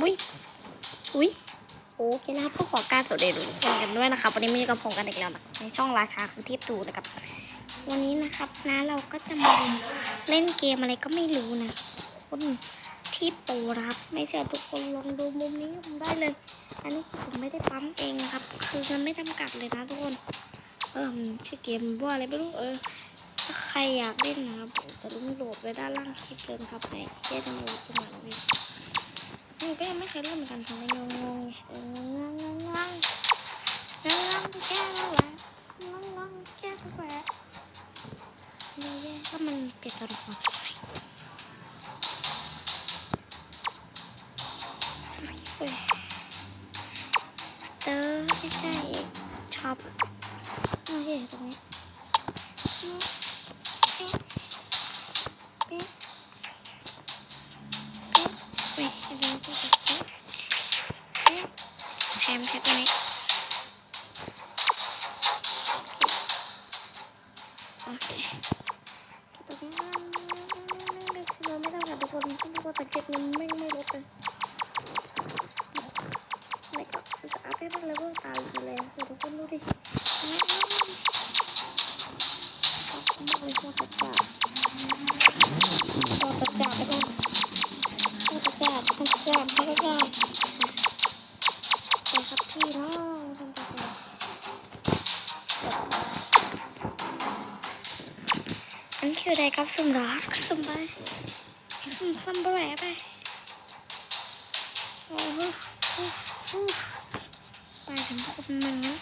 อุ้ยอุ้ยโอเคนะครับก็ขอการสวัสดีทุกคนกันด้วยนะครับวันนี้มีกับผมกันอีกแล้วนะในช่องราชาคือเทพตูนะครับ วันนี้นะครับนะเราก็จะมาเล่นเกมอะไรก็ไม่รู้นะคนที่โปรรับไม่เชื่อทุกคนลองดูมุมนี้ผมได้เลย อันนี้ผมไม่ได้ปั๊มเองครับ คือมันไม่จำกัดเลยนะทุกคนเออชื่อเกมว่าอะไรไม่รู้เออถ้าใครอยากเล่นนะครับจะลิงก์โหลดไว้ด้านล่างคลิปเลยนครับในเกมโหลดขึ้นมาแล้ นี่ก็ยังไม่เคยเล่นเหมือนกันทำไมงงงงงงงงงงงแก้แล้วแหละงงงแก้แล้วแหละเนี่ยก็มันเปลี่ยนตัวละครไปเฮ้ยเตอร์ไม่ใช่ช็อปโอเคตรงนี้ ให้มันเลเวลตามอยู่แล้วทุกคนดูดิไม่เอาเอาไม่เลยโคตรจัดโอ้ตะจับไปก่อนโอ้ตะจับตะจับตะจับไปครับพี่น้องทำตะจับอันคืออะไรครับสุ่มรักสุ่มไปสุ่มซ้ำไปไหนไปโอ้โห ไปถึงคนหนึ่งแล้ว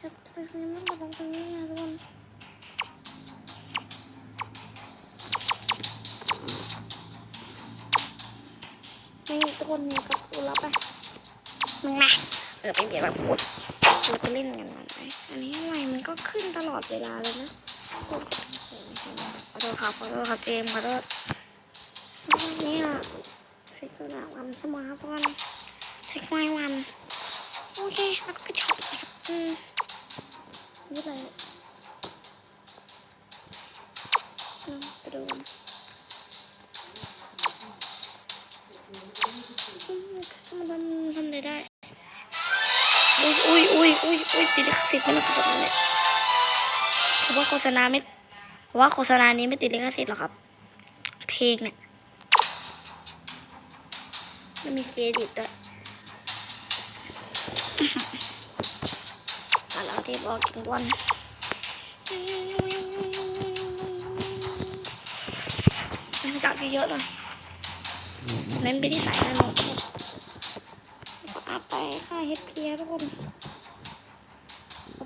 จะไปทางนี้มันมาตรงนี้อะทุกคนนี่ทุกคนนี่ก็ดูแล้วไปมึงมาเออไปเบียดแบบพูดเราไปเล่นกันมันไหมอันนี้อะไรมันก็ขึ้นตลอดเวลาเลยนะ ขอโทษครับขอโทษครับเจมขอโทษนี่อะเช็คตัวหน้าวันใช่ไหมครับทุกคนเช็คไม้วัน โอเค แล้วก็ไปช็อปนะครับอืมนี่อะไรอืมไปดูนอืมมันทำทำได้อุ้อุ้ยอุ้ยอุ้ยอุ้ยติดลิขสิทธิ์ไม่ต้องโฆษณา เนี่ยผมว่าโฆษณาไม่ผมว่าโฆษณานี้ไม่ติดลิขสิทธิ์หรอกครับ เพลงเนี่ยไม่มีเครดิตด้วยมาแล้วที่บอกกินวันจับเยอะๆหน่อยเน้นไปที่สายนั่นหมดอัพไปค่าเฮดเพียทุกคน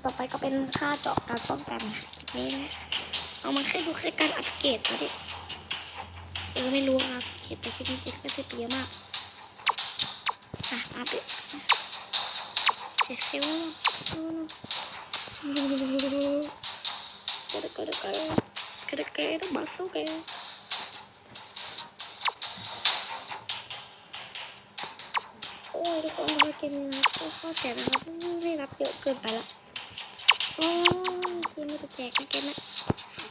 ต่อไปก็เป็นค่าเจาะการป้องกันคลิปนี้เอามาแค่ดูแค่การอัปเกรดนะดิเออไม่รู้ครับเขียนแต่คลิปนี้ติดก็เสียเยอะมากอะอัพดิเสียซิว Kada kada kada kada kada masuk ya. โอ้ยทุกคนทำไมเกมนี้นะก็ข้อแสนนะครับไม่รับเยอะเกินไปละ โอ้ยเกมมันจะแจกเกมนะ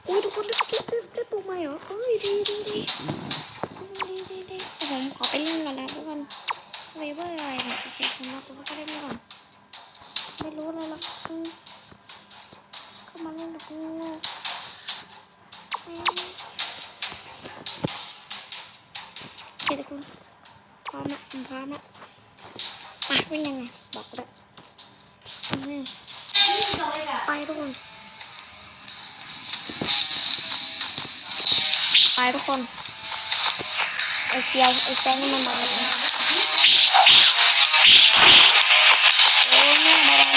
โอ้ทุกคนได้ได้ได้ได้ปุ่มใหม่เหรอเอ้ยดีดีดีดีดีดีผมขอไปเล่นก่อนนะทุกคนเวเบอร์อะไรเนี่ยแจกผมนะผมก็เล่นก่อนไม่รู้อะไรหรอกเข้ามาเล่นกับกูเอ้ยโอเคทุกคนพร้อมละพร้อมละมาเป็นยังไงบอกกูด้วยอืม ไปทุกคน ไปทุกคนไอเซียวไอแซงนี่มันมาแล้วโอ้แม่มาแล้ว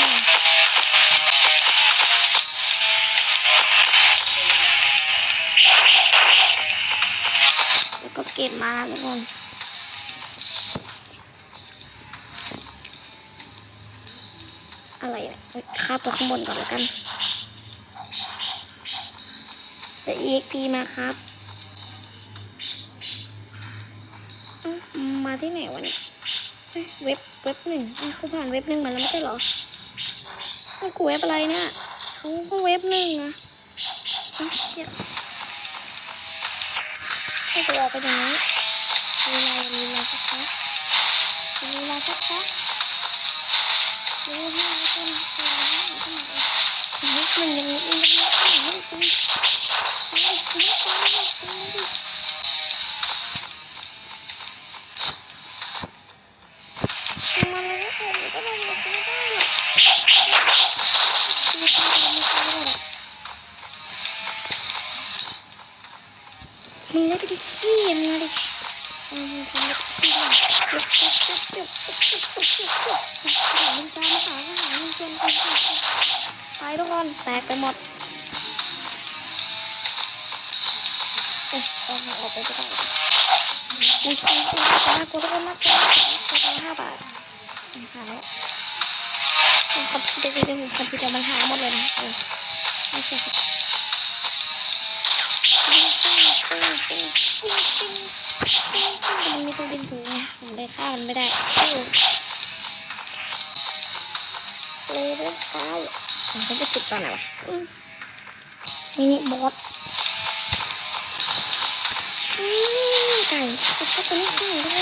แล้วก็เก็บมาทุกคน อะไรเนี่ยเฮ้ยข้าตัวข้างบนก่อนแล้วกันแต่ EXP มาครับอ้ามาที่ไหนวะเนี่ยเว็บเว็บหนึ่งอะเขาผ่านเว็บหนึ่งมาแล้วไม่ใช่หรอมันกูเว็บอะไรเนี่ยโอ้ก็เว็บหนึ่งนะอ้ยเฮ้ยให้กูออกไปตรงนี้มีอะไรมีอะไร Bunları bitireyim. Bunları ไปทุกคนแตกไปหมดเอ๊ะเอาออกไปก็ได้อุ้ยคุณคุณนะกูต้องรับห้าบาทนะคะแล้ว มันคอมพิวเตอร์เดี๋ยวผมคอมพิวเตอร์มันหายหมดเลยนะเออไม่ใช่ครับมันมีตัวบินสูงไงผมเลยฆ่ามันไม่ได้เออเลยเรื่องข้าวมันจะติดตอนไหนวะอืมมินิบอสอืมไก่ติดก็ตัวนี้ไก่เล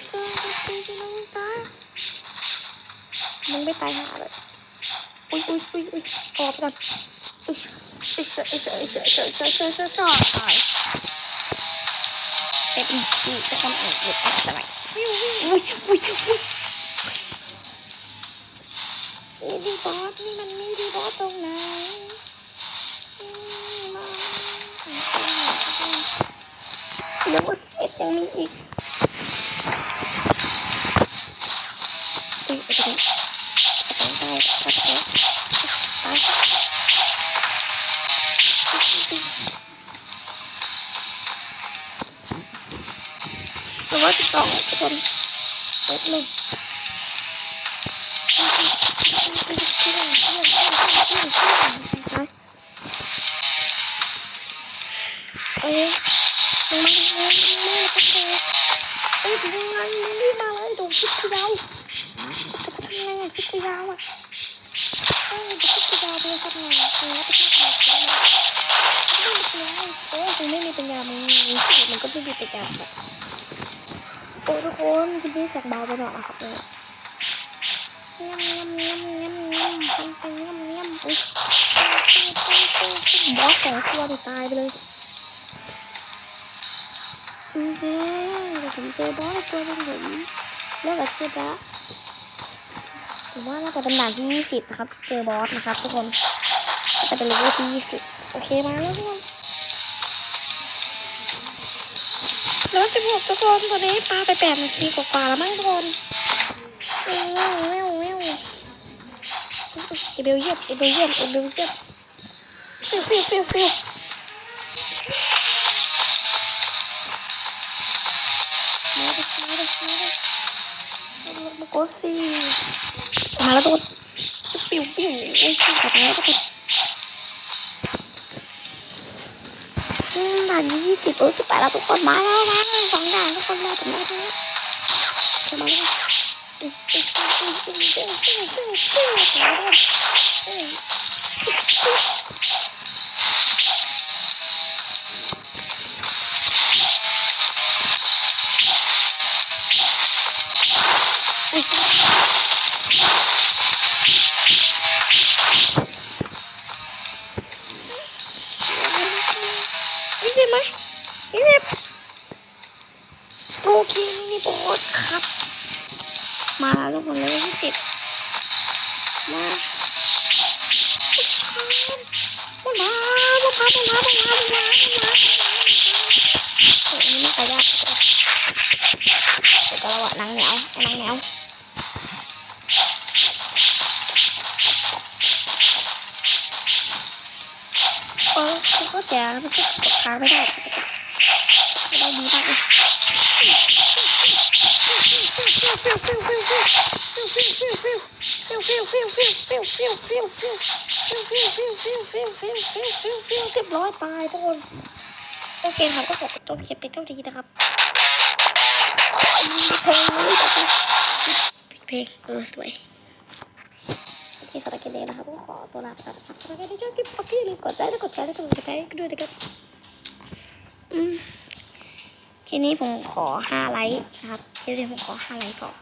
ย มึงไม่ตายหาเลยอุ้ยอุ้ยอุ้ยอุ้ยออกไปก่อนอุ้ยอุ้ยอุ้ยอุ้ยอุ้ยอุ้ยอุ้ยอุ้ยอุ้ยอุ้ยอุ้ยเป็นอีกจะทำเองหรืออะไรอุ้ยอุ้ยอุ้ยอุ้ยนี่ดีบอสนี่มันนี่ดีบอสตรงไหน ว่าสิบสองคนเปิดเลยเอ้ยมึงมาดิมึงมึงก็เจอเอ้ยมึงมามึงรีบมาเลยดนคิดที่เราจะทำยังไงคิดที่เราอะเอ้ยคิดที่เราไปสักหน่อยเออจะคิดที่เราไม่มีปัญญาเออมึงไม่มีปัญญามึงมีสิมันก็ไม่มีปัญญาแบบ อ้ทุกคนคุณพี่แสกเบาไปหน่อยนะครับเนี่ยเงี้ยมเงี้ยมเงี้ยมเงี้ยมเงี้ยพันไปเงี้ยเงี้ยอุ้ยบอสสองตัวตายไปเลยอือฮึเดี๋ยวผมเจอบอสตัวนึงผมเลิกกับเชฟแล้วผมว่าน่าจะเป็นด่านที่ยี่สิบนะครับเจอบอสนะครับทุกคนน่าจะเป็นเลเวลที่ยี่สิบโอเคมาแล้วทุกคน แล้วสิบหกทุกคนตอนนี้ปลาไปแปดนาทีกว่าๆแล้วมั้งทุกคนเอ้วเอ้วเอ้วเอวเอเบลเยียบเอเบลเยียบเอเบลเยียบฟิวฟิวฟิวฟิวมาดิมาดิมาดิมาโกซี่มาแล้วทุกคนฟิวฟิวโอ้ยกลับมาแล้วทุกคน ด่านยี่สิบเออสิบแปดแล้วทุกคนมาแล้วมาสองด่านทุกคนมาถึงแล้วถึงแล้วจะมาแล้วฟิวฟิวฟิวฟิวฟิวฟิวฟิวฟิวมาแล้วฟิวอุ้ มาแล้วทุกคนเลยที่สิบมามันมามันมามันมามันมามันมามันมามันมาโอ้ยนี่ก็ยากเดี๋ยวก็ระวังนางเหนียวไอ้นางเหนียวเออคือก็เสียแล้วมันก็กค้างไม่ได้ไม่ได้ดีมากเลย ฟิวฟิวฟิวฟิวฟิวฟิวฟิวฟิวฟิวฟิวฟิวฟิวฟิวฟิวฟิวฟิวเรียบร้อยตายทุกคนโอเคครับก็ขอจบคลิปไปเท่านี้นะครับเพลงเพลงเออสวยที่สำหรับคลิปนี้นะครับก็ขอตัวลาไปก่อนนะครับสำหรับคลิปนี้ชอบคลิปปักกี้เลยกดไลค์กดแชร์และกดติดตามด้วยนะครับอืมคลิปนี้ผมขอห้าไลค์นะครับคลิปนี้ผมขอห้าไลค์ก่อน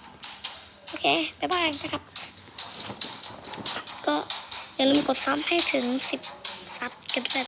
โอเคบ๊ายบายนะครับ อย่าลืมกดซ้ำให้ถึง 10 ซับกันด้วย